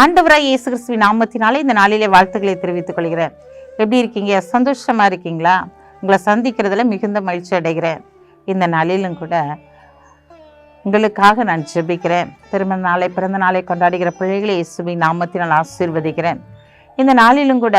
ஆண்டவராய் இயேசு கிறிஸ்துவின் நாமத்தினாலே இந்த நாளிலே வாழ்த்துக்களை தெரிவித்துக் கொள்கிறேன். எப்படி இருக்கீங்க? சந்தோஷமா இருக்கீங்களா? உங்களை சந்திக்கிறதுல மிகுந்த மகிழ்ச்சி அடைகிறேன். இந்த நாளிலும் கூட உங்களுக்காக நான் ஜெபிக்கிறேன். திருமண நாளை பிறந்த நாளை கொண்டாடுகிற பிள்ளைகளை இயேசுவின் நாமத்தினால் ஆசீர்வதிக்கிறேன். இந்த நாளிலும் கூட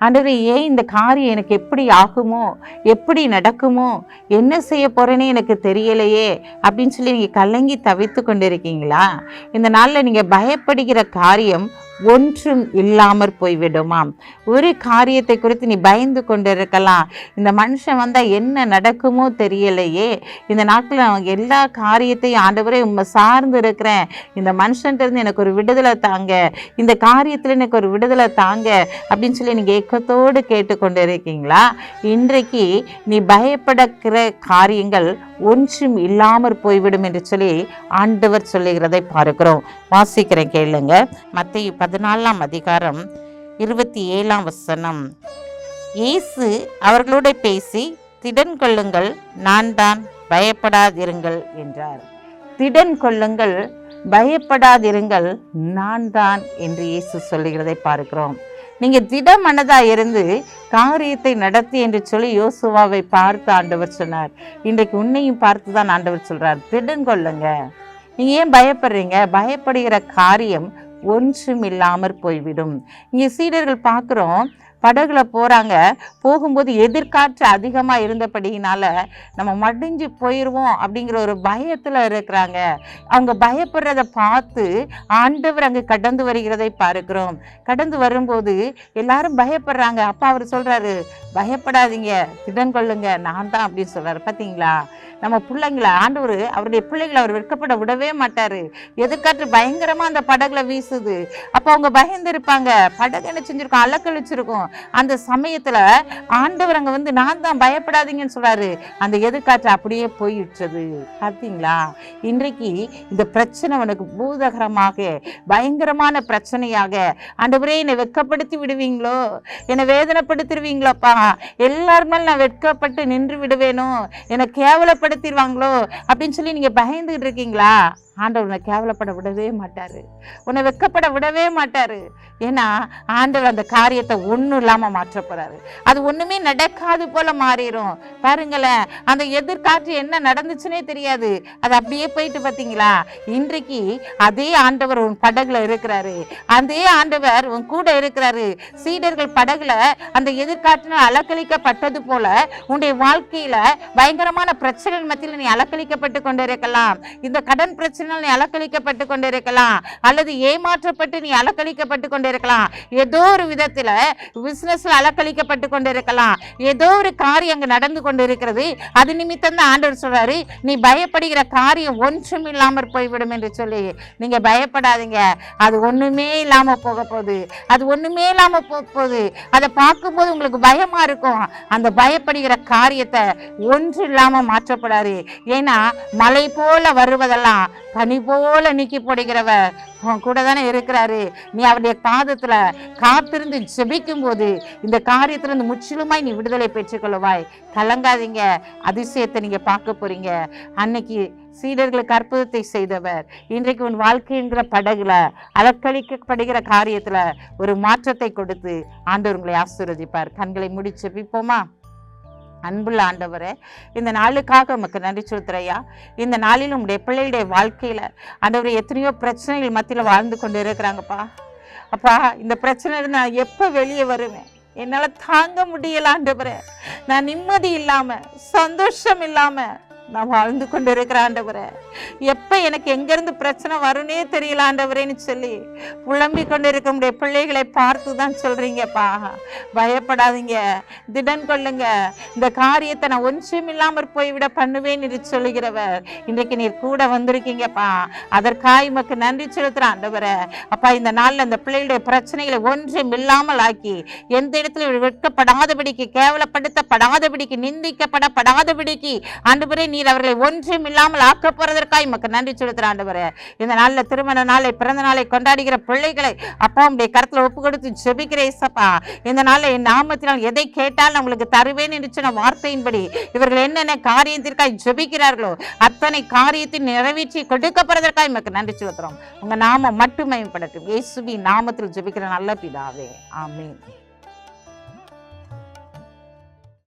அன்றரை ஏன் இந்த காரியம் எனக்கு எப்படி ஆகுமோ? எப்படி நடக்குமோ? என்ன செய்ய போகிறேனே எனக்கு தெரியலையே அப்படின்னு சொல்லி நீங்கள் கலங்கி தவித்து கொண்டிருக்கீங்களா? இந்த நாளில் நீங்கள் பயப்படுகிற காரியம் ஒன்றும் இல்லாமற் போய்விடுமாம். ஒரு காரியத்தை குறித்து நீ பயந்து கொண்டிருக்கலாம். இந்த மனுஷன் வந்தால் என்ன நடக்குமோ தெரியலையே. இந்த நாட்களில் அவங்க எல்லா காரியத்தையும் ஆண்டவரே உண்மை சார்ந்து இருக்கிறேன் இந்த மனுஷன்ட்ட எனக்கு ஒரு விடுதலை தாங்க. இந்த காரியத்தில் எனக்கு ஒரு விடுதலை தாங்க. அப்படின்னு சொல்லி நீங்கள் ஏக்கத்தோடு கேட்டுக்கொண்டு இருக்கீங்களா இன்றைக்கு நீ பயப்படக்கிற காரியங்கள் ஒன்றும் இல்லாமற் போய்விடும் என்று சொல்லி ஆண்டவர் சொல்லுகிறதை பார்க்கிறோம். வாசிக்கிறேன் கேளுங்க. மத்திய பதினாலாம் அதிகாரம் இருபத்தி ஏழாம் வசனம். இயேசு அவர்களோட பேசி திடன் கொள்ளுங்கள் நான் தான் பயப்படாதிருங்கள் என்றார். திடன் கொள்ளுங்கள் பயப்படாதிருங்கள் நான் தான் என்று இயேசு சொல்லுகிறதை பார்க்கிறோம். நீங்கள் திடமனதா இருந்து காரியத்தை நடத்தி என்று சொல்லி யோசுவாவை பார்த்து ஆண்டவர் சொன்னார். இன்றைக்கு உன்னையும் பார்த்து தான் ஆண்டவர் சொல்றார். திடன் கொள்ளுங்க. நீங்க ஏன் பயப்படுறீங்க? பயப்படுகிற காரியம் ஒன்றும் இல்லாமற் போய்விடும். இங்கே சீடர்கள் பார்க்குறோம் படகுல போகிறாங்க போகும்போது எதிர்காற்று அதிகமாக இருந்தபடியினால நம்ம மடிஞ்சு போயிடுவோம் அப்படிங்கிற ஒரு பயத்தில் இருக்கிறாங்க. அவங்க பயப்படுறத பார்த்து ஆண்டவர் அங்கே கடந்து வருகிறதை பார்க்கிறோம். கடந்து வரும்போது எல்லாரும் பயப்படுறாங்க. அப்பா அவர் சொல்கிறாரு பயப்படாதீங்க திடன் கொள்ளுங்க. நான் தான் அப்படின்னு சொல்கிறாரு பார்த்தீங்களா நம்ம பிள்ளைங்கள ஆண்டவர் அவருடைய பிள்ளைகளை அவர் வெட்கப்பட விடவே மாட்டார். எதிர்காற்று பயங்கரமாக அந்த படகுல வீசுது. அப்போ அவங்க பயந்துருப்பாங்க. படகு என்ன செஞ்சுருக்கோம்? அலக்கழிச்சிருக்கும். அந்த சமயத்துல ஆண்டவர் வந்து நான் தான் பயப்படாதீங்கன்னு சொல்றாரு. அந்த எதிர்காற்று அப்படியே போயிடுச்சது. பார்த்தீங்களா இன்றைக்கு இந்த பிரச்சனை உனக்கு பூதகரமாக பயங்கரமான பிரச்சனையாக ஆண்டவரே என்னை வெட்கப்படுத்தி விடுவீங்களோ? என்னை வேதனைப்படுத்திடுவீங்களோப்பா? எல்லாருமேல நான் வெட்கப்பட்டு நின்று விடுவேனோ? என்னை கேவலப்படுத்திடுவாங்களோ? அப்படின்னு சொல்லி நீங்க பயந்துகிட்டு இருக்கீங்களா? ஆண்டவர் உன்னை கேவலப்பட விடவே மாட்டாரு. உன்னை வெக்கப்பட விடவே மாட்டாரு. ஏன்னா ஆண்டவர் அந்த காரியத்தை ஒன்றும் இல்லாமல் மாற்ற போறாரு. அது ஒண்ணுமே நடக்காது போல மாறிடும் பாருங்களேன் அந்த எதிர்காற்று என்ன நடந்துச்சுன்னே தெரியாது. அது அப்படியே போயிட்டு பார்த்தீங்களா இன்றைக்கு அதே ஆண்டவர் உன் படகுல இருக்கிறாரு. அதே ஆண்டவர் உன் கூட இருக்கிறாரு. சீடர்கள் படகுல அந்த எதிர்காற்றினால் அலக்களிக்கப்பட்டது போல உன்னுடைய வாழ்க்கையில பயங்கரமான பிரச்சனைகள் மத்தியில் நீ அலக்களிக்கப்பட்டு கொண்டிருக்கலாம். இந்த கடன் பிரச்சனை பிரச்சனையால் நீ அலக்களிக்கப்பட்டு கொண்டிருக்கலாம். அல்லது ஏமாற்றப்பட்டு நீ அலக்கழிக்கப்பட்டு கொண்டிருக்கலாம். ஏதோ ஒரு விதத்துல பிசினஸ்ல அலக்கழிக்கப்பட்டு கொண்டிருக்கலாம். ஏதோ ஒரு காரியம் அங்கே நடந்து கொண்டிருக்கிறது. அது நிமித்தம் தான் ஆண்டவர் சொல்றாரு நீ பயப்படுகிற காரியம் ஒன்றும் இல்லாமல் போய்விடும் என்று சொல்லி. நீங்க பயப்படாதீங்க. அது ஒண்ணுமே இல்லாம போக போகுது. அது ஒண்ணுமே இல்லாம போக போகுது. அதை பார்க்கும்போது உங்களுக்கு பயமா இருக்கும். அந்த பயப்படுகிற காரியத்தை ஒன்று இல்லாம மாற்றப்படாது. ஏன்னா மலை போல வருவதெல்லாம் பனி போல நீக்கி போடுகிறவர். உன் கூட தானே இருக்கிறாரு. நீ அவருடைய பாதத்துல காத்திருந்து செபிக்கும் போது இந்த காரியத்திலிருந்து முற்றிலுமாய் நீ விடுதலை பெற்றுக்கொள்வாய். கலங்காதீங்க. அதிசயத்தை நீங்க பார்க்க போறீங்க. அன்னைக்கு சீடர்களுக்கு அற்புதத்தை செய்தவர். இன்றைக்கு உன் வாழ்க்கைங்கிற படகுல அலக்களிக்கப்படுகிற காரியத்துல ஒரு மாற்றத்தை கொடுத்து ஆண்டவர் உங்களை ஆசீர்வதிப்பார். கண்களை முடி ஜெபிப்போமா? அன்புள்ள ஆண்டவரே இந்த நாளுக்காக உமக்கு நன்றி செலுத்துறையா இந்த நாளில் உங்களுடைய பிள்ளையுடைய வாழ்க்கையில் ஆண்டவர் எத்தனையோ பிரச்சனைகள் மத்தியில் வாழ்ந்து கொண்டு இருக்கிறாங்கப்பா அப்பா இந்த பிரச்சனையில நான் எப்போ வெளியே வருவேன்? என்னால் தாங்க முடியல ஆண்டவரே. நான் நிம்மதி இல்லாமல் சந்தோஷம் இல்லாமல் நான் வாழ்ந்து கொண்டு இருக்கிற ஆண்டவரே எப்போ எனக்கு எங்கேருந்து பிரச்சனை வரும்னே தெரியல ஆண்டவரேன்னு சொல்லி புலம்பி கொண்டு இருக்க முடிய பிள்ளைகளை பார்த்து தான் சொல்கிறீங்கப்பா பயப்படாதீங்க. திடன் கொள்ளுங்க. இந்த காரியத்தை நான் ஒன்றும் இல்லாமல் போய்விட பண்ணுவேன் என்று சொல்லுகிறவர் இன்றைக்கு நீர் கூட வந்திருக்கீங்கப்பா. அதற்காக உமக்கு நன்றி செலுத்துகிற ஆண்டவரே. அப்பா இந்த நாளில் அந்த பிள்ளைகளுடைய பிரச்சனைகளை ஒன்றும் இல்லாமல் ஆக்கி எந்த இடத்துல வெட்கப்படாதபடிக்கு கேவலப்படுத்தப்படாதபடிக்கு நிந்திக்கப்படப்படாதபடிக்கு ஆண்டு நீர் அவர்களை ஒன்றும் இல்லாமல் ஆக்க போறதற்காக உமக்கு நன்றி செலுத்துற ஆண்டவரே. இந்த நாளில் திருமண நாளை பிறந்த நாளை கொண்டாடுகிற பிள்ளைகளை அப்பா உடைய ஒப்பு கொடுத்து ஜெபிக்கிறேன் இந்த நாளில் என் நாமத்தினால் எதை கேட்டாலும் உங்களுக்கு தருவேன் என்று சொன்ன வார்த்தையின்படி இவர்கள் என்னென்ன காரியத்திற்காக ஜெபிக்கிறார்களோ அத்தனை காரியத்தை நிறைவேற்றி கொடுக்கப்படுறதற்காக உமக்கு நன்றி செலுத்துறோம் உங்க நாமம் மட்டும் மேம்படட்டும் இயேசுவின் நாமத்தில் ஜெபிக்கிற நல்ல பிதாவே. ஆமீன்.